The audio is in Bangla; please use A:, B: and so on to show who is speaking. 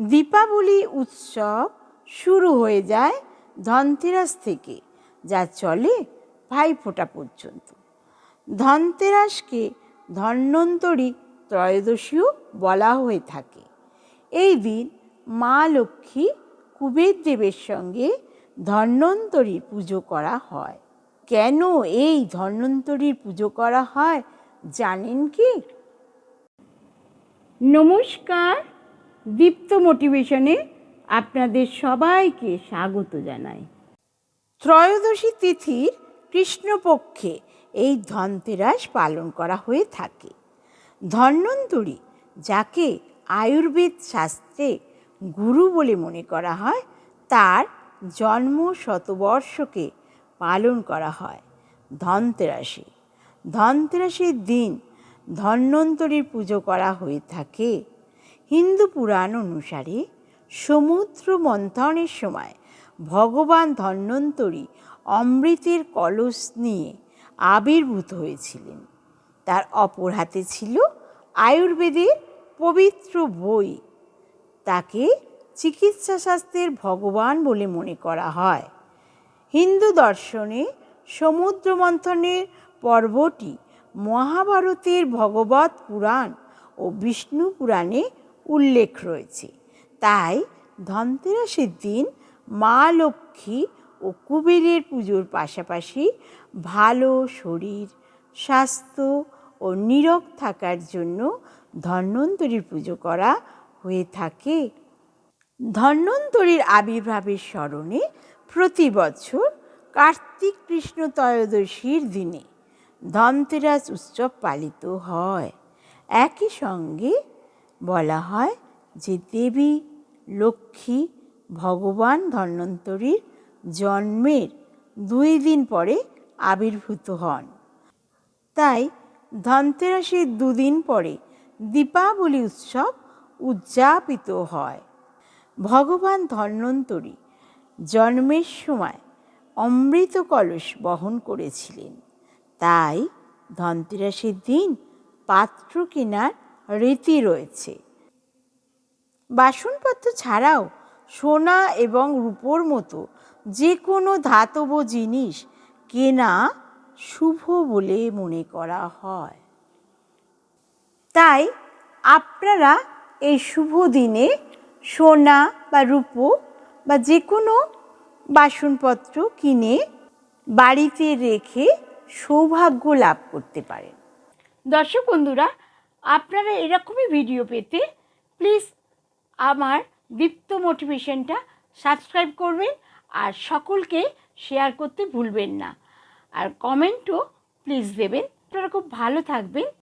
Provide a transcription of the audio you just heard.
A: দীপাবলি উৎসব শুরু হয়ে যায় ধনতেরাস থেকে, যা চলে ভাইফোঁটা পর্যন্ত। ধনতেরাসকে ধন্বন্তরী ত্রয়োদশীও বলা হয়ে থাকে। এই দিন মা লক্ষ্মী কুবের দেবের সঙ্গে ধন্বন্তরীর পুজো করা হয়। কেন এই ধন্বন্তরীর পুজো করা হয় জানেন কি? নমস্কার। দীপ্ত মোটিভেশনে আপনাদের সবাইকে স্বাগত জানাই। ত্রয়োদশী তিথির কৃষ্ণপক্ষে এই ধনতেরাস পালন করা হয়ে থাকে। ধন্বন্তরী, যাকে আয়ুর্বেদ শাস্ত্রে গুরু বলে মনে করা হয়, তার জন্ম শতবর্ষকে পালন করা হয় ধনতেরাসে। ধনতেরাসের দিন ধন্বন্তরীর পুজো করা হয়ে থাকে হিন্দু পুরাণ অনুসারে সমুদ্র মন্থনের সময় ভগবান ধন্বন্তরী অমৃতের কলস নিয়ে আবির্ভূত হয়েছিলেন। তার অপর হাতে ছিল আয়ুর্বেদের পবিত্র বই। তাকে চিকিৎসা শাস্ত্রের ভগবান বলে মনে করা হয়। হিন্দু দর্শনে সমুদ্র মন্থনের পর্বটি মহাভারতের ভগবত পুরাণ ও বিষ্ণু পুরাণে উল্লেখ রয়েছে। তাই ধনতেরাসের দিন মা লক্ষ্মী ও কুবেরের পুজোর পাশাপাশি ভালো শরীর, স্বাস্থ্য ও নীরব থাকার জন্য ধন্বন্তরীর পুজো করা হয়ে থাকে। ধন্বন্তরীর আবির্ভাবের স্মরণে প্রতি বছর কার্তিক কৃষ্ণ ত্রয়োদশীর দিনে ধনতেরাস উৎসব পালিত হয়। একই সঙ্গে বলা হয় যে দেবী, লক্ষ্মী, ভগবান ধন্বন্তরীর জন্মের দুই দিন পরে আবির্ভূত হন। তাই ধনতেরাসের দুদিন পরে দীপাবলি উৎসব উদযাপিত হয়। ভগবান ধন্বন্তরী জন্মের সময় অমৃত কলস বহন করেছিলেন। তাই ধনতেরাসের দিন পাত্র কেনার রীতি রয়েছে। বাসনপত্র ছাড়াও সোনা এবং রূপোর মতো যে কোনো ধাতব জিনিস কেনা শুভ বলে মনে করা হয়। তাই আপনারা এই শুভ দিনে সোনা বা রূপো বা যে কোনো বাসনপত্র কিনে বাড়িতে রেখে সৌভাগ্য লাভ করতে পারেন। দর্শক বন্ধুরা আপনারা এরকমই ভিডিও পেতে প্লিজ আমার দীপ্ত মোটিভেশনটা সাবস্ক্রাইব করবেন আর সকলকে শেয়ার করতে ভুলবেন না। আর কমেন্টও প্লিজ দেবেন। আপনারা খুব ভালো থাকবেন।